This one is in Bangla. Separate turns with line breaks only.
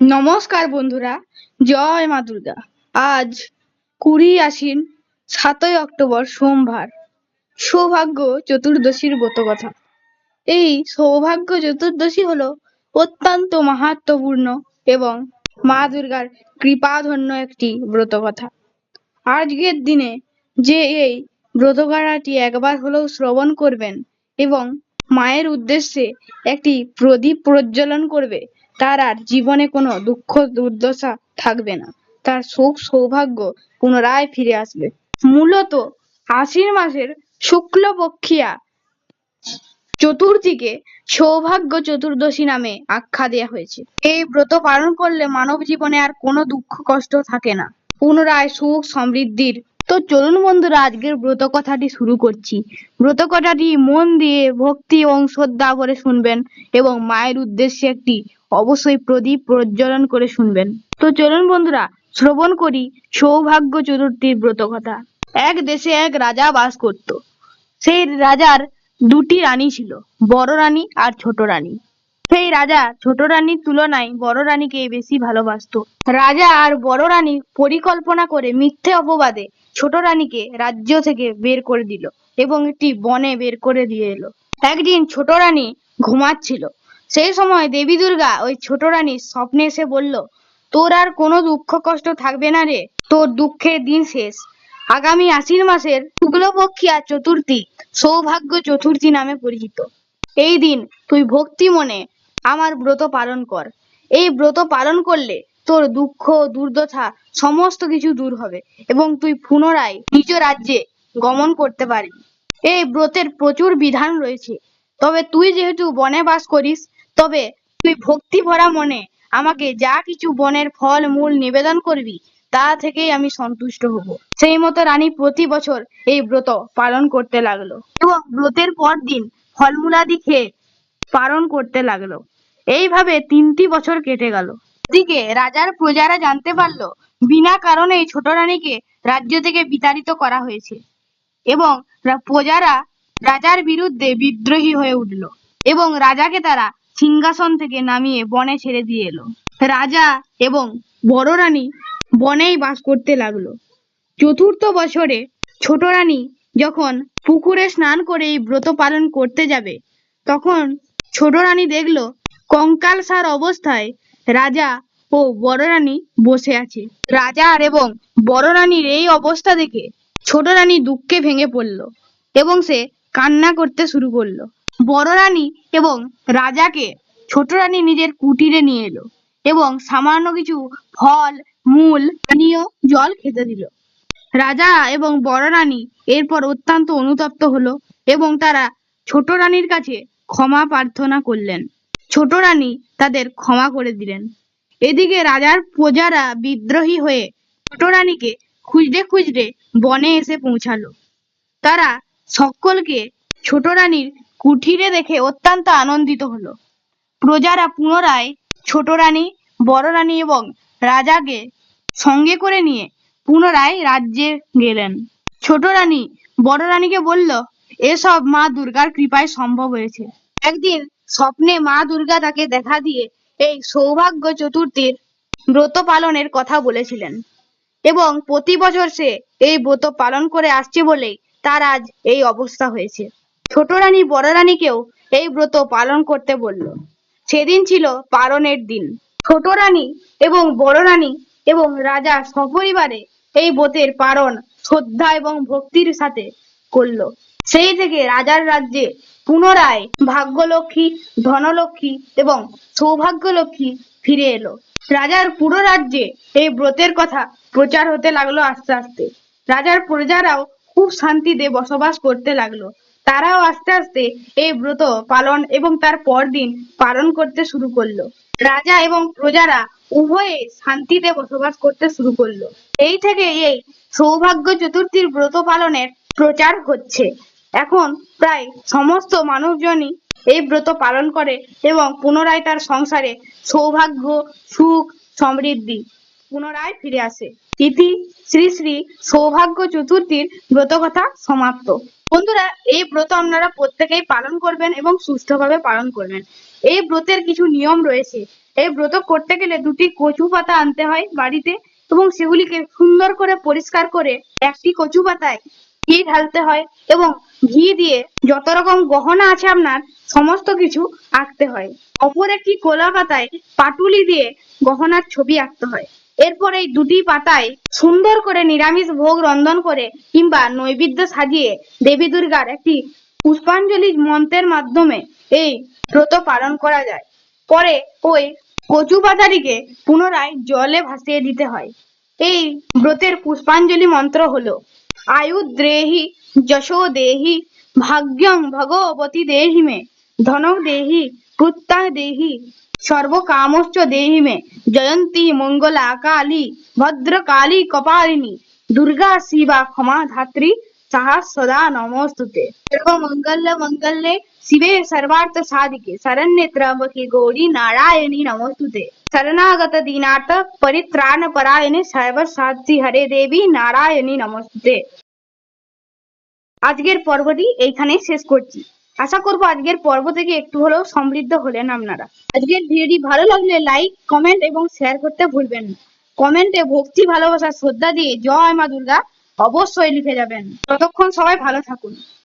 নমস্কার বন্ধুরা, জয় মা দুর্গা। আজ কুড়ি আশ্বিন সাতই অক্টোবর সোমবার, সৌভাগ্য চতুর্দশীর ব্রত কথা। এই সৌভাগ্য চতুর্দশী হলো অত্যন্ত মাহাত্ম্যপূর্ণ এবং মা দুর্গার কৃপাধন্য একটি ব্রত কথা। আজকের দিনে যে এই ব্রতকথাটি একবার হলেও শ্রবণ করবেন এবং মায়ের উদ্দেশ্যে একটি প্রদীপ প্রজ্বলন করবে তার আর জীবনে কোনো দুঃখ দুর্দশা থাকবে না। তার সুখ সৌভাগ্য পুনরায় ফিরে আসবে। মূলত আশ্বিন মাসের শুক্লপক্ষিয়া চতুর্থীকে সৌভাগ্য চতুর্দশী নামে আখ্যা দেওয়া হয়েছে। এই ব্রত পালন করলে মানব জীবনে আর কোনো দুঃখ কষ্ট থাকে না। পুনরায় সুখ সমৃদ্ধির তো চলুন বন্ধুরা, আজকের ব্রত কথাটি শুরু করছি। ব্রত কথাটি মন দিয়ে ভক্তি এবং শ্রদ্ধা করে শুনবেন এবং মায়ের উদ্দেশ্যে একটি অবশ্যই প্রদীপ প্রজ্বলন করে শুনবেন। তো চলুন বন্ধুরা, শ্রবণ করি সৌভাগ্য চতুর্থীর ব্রত কথা। এক দেশে এক রাজা বাস করত। সেই রাজার দুটি রানী ছিল, বড় রানী আর ছোট রানী। সেই রাজা ছোট রানীর তুলনায় বড় রানীকে বেশি ভালোবাসতো। রাজা আর বড় রানী পরিকল্পনা করে মিথ্যে অপবাদে ছোট রানীকে রাজ্য থেকে বের করে দিল এবং একটি বনে বের করে দিয়ে এলো। একদিন ছোট রানী ঘুমাচ্ছিল। সেই সময় দেবী দুর্গা ওই ছোট রানীর স্বপ্নে এসে বলল, তোর আর কোনো দুঃখ কষ্ট থাকবে না রে, তোর দুঃখের দিন শেষ। আগামী আশ্বিন মাসের শুক্লপক্ষিয়া চতুর্থী সৌভাগ্য চতুর্থী নামে পরিচিত। এই দিন তুই ভক্তি মনে আমার ব্রত পালন কর। এই ব্রত পালন করলে তোর দুঃখ, দুর্দশা সমস্ত কিছু দূর হবে এবং তুই পুনরায় নিজ রাজ্যে গমন করতে পারবি। এই ব্রতের প্রচুর বিধান রয়েছে। তবে তুই যেহেতু বনে বাস করিস, তবে তুই ভক্তি ভরা মনে আমাকে যা কিছু বনের ফল, মূল নিবেদন করবি, তা থেকেই আমি সন্তুষ্ট হব। সেই মতো রানী প্রতি বছর এই ব্রত পালন করতে লাগল। এবং ব্রতের পর দিন ফলমূলাদি খেয়ে পালন করতে লাগল। এইভাবে তিনটি বছর কেটে গেল। এদিকে রাজার প্রজারা জানতে পারল, বিনা কারণেই ছোট রানীকে রাজ্য থেকে বিতাড়িত করা হয়েছে এবং প্রজারা রাজার বিরুদ্ধে বিদ্রোহী হয়ে উঠল এবং রাজাকে তারা সিংহাসন থেকে নামিয়ে বনে ছেড়ে দিয়ে এলো। রাজা এবং বড় রানী বনেই বাস করতে লাগল। চতুর্থ বছরে ছোট রানী যখন পুকুরে স্নান করে এই ব্রত পালন করতে যাবে, তখন ছোট রানী দেখল কঙ্কালসার অবস্থায় রাজা ও বড় রানী বসে আছে। রাজার এবং বড় রানীর এই অবস্থা দেখে ছোট রানী দুঃখে ভেঙে পড়ল এবং সে কান্না করতে শুরু করল। বড় রানী এবং রাজাকে ছোট রানী নিজের কুটিরে নিয়ে এলো এবং সামান্য কিছু ফল, মূল, পানীয়, জল খেতে দিল। রাজা এবং বড় রানী এরপর অত্যন্ত অনুতপ্ত হলো এবং তারা ছোট রানীর কাছে ক্ষমা প্রার্থনা করলেন। ছোট রানী তাদের ক্ষমা করে দিলেন। এদিকে রাজার প্রজারা বিদ্রোহী হয়ে ছোট রানীকে খুঁজতে খুঁজতে বনে এসে পৌঁছালো। তারা সকলকে ছোট রানীর কুঠিরে দেখে অত্যন্ত আনন্দিত হলো। প্রজারা পুনরায় ছোট রানী, বড় রানী এবং রাজাকে সঙ্গে করে নিয়ে পুনরায় রাজ্যে গেলেন। ছোট রানী বড় রানীকে বলল এসব মা দুর্গার কৃপায় সম্ভব হয়েছে। একদিন স্বপ্নে মা দুর্গা তাকে দেখা দিয়ে এই সৌভাগ্য চতুর্থীর ব্রত পালনের কথা বলেছিলেন। এবং প্রতি বছর সে এই ব্রত পালন করে আসছে বলেই তার আজ এই অবস্থা হয়েছে। ছোট রানী, বড় রানীকেও এই ব্রত পালন করতে বলল। সেদিন ছিল পালনের দিন। ছোট রানী এবং বড় রানী এবং রাজা সপরিবারে এই ব্রতের পালন, শ্রদ্ধা এবং ভক্তির সাথে করল। সেই থেকে রাজার রাজ্যে পুনরায় ভাগ্যলক্ষ্মী, ধনলক্ষ্মী এবং সৌভাগ্যলক্ষ্মী ফিরে এলো। রাজার পুরো রাজ্যে এই ব্রতের কথা প্রচার হতে লাগল আস্তে আস্তে। রাজার প্রজারাও খুব শান্তিতে বসবাস করতে লাগল। তারাও আস্তে আস্তে এই ব্রত পালন এবং তার পরদিন পালন করতে শুরু করল। রাজা এবং প্রজারা উভয়ে শান্তিতে বসবাস করতে শুরু করল। এই থেকে এই সৌভাগ্য চতুর্থীর ব্রত পালনের প্রচার হচ্ছে। এখন প্রায় সমস্ত মানুষজনই এই ব্রত পালন করে এবং পুনরায় তার সংসারে সৌভাগ্য, সুখ, সমৃদ্ধি পুনরায় ফিরে আসে। ইতি শ্রী শ্রী সৌভাগ্য চতুর্থীর ব্রতকথা সমাপ্ত। বন্ধুরা, এই ব্রত আপনারা প্রত্যেকেই পালন করবেন এবং সুষ্ঠুভাবে পালন করবেন। এই ব্রতের কিছু নিয়ম রয়েছে। এই ব্রত করতে গেলে দুটি কচু পাতা আনতে হয় বাড়িতে এবং সেগুলিকে সুন্দর করে পরিষ্কার করে একটি কচু পাতায় ঘি ঢালতে হয় এবং ঘি দিয়ে যত রকম গহনা আছে আপনার, সমস্ত কিছু আঁকতে হয়। অপর একটি কলা পাতায় পাটুলি দিয়ে গহনার ছবি আঁকতে হয়। এরপর এই দুটি পাতায় সুন্দর করে নিরামিষ ভোগ রন্ধন করে কিংবা নৈবেদ্য সাজিয়ে দেবী দুর্গার একটি পুষ্পাঞ্জলি মন্ত্রের মাধ্যমে এই ব্রত পালন করা যায়। পরে ওই কচু পাতাটিকে পুনরায় জলে ভাসিয়ে দিতে হয়। এই ব্রতের পুষ্পাঞ্জলি মন্ত্র হলো আয়ুদ্রেহি যশো দেহি ভাগ্যং ভগবতী দেহি মে ধনক দেহি পুত্রা দেহি, সর্বকামশ্চ দেহি মে, জয়ন্তী মঙ্গলা কালী ভদ্রকালী কপালিনী, দুর্গা শিবা ক্ষমা ধাত্রী সাহা সদা নমস্তুতে সর্বমঙ্গল মঙ্গলে শিবে সর্বার্থ সাধিকে শরণ্যে ত্র্যম্বকে গৌরী নারায়ণী নমস্তুতে শরণাগত দীনার্থ পরিত্রাণ পরায়ণে সর্বসাধ্যি হরে দেবী নারায়ণী নমস্তুতে আজকের পর্বটি এইখানেই শেষ করছি। আশা করব আজকের পর্ব থেকে একটু হলেও সমৃদ্ধ হলেন আপনারা। আজকের ভিডিওটি ভালো লাগলে লাইক, কমেন্ট এবং শেয়ার করতে ভুলবেন না। কমেন্টে ভক্তি, ভালোবাসা, শ্রদ্ধা দিয়ে জয় মা দুর্গা। অবশ্যই লিখে যাবেন। ততক্ষণ সবাই ভালো থাকুন।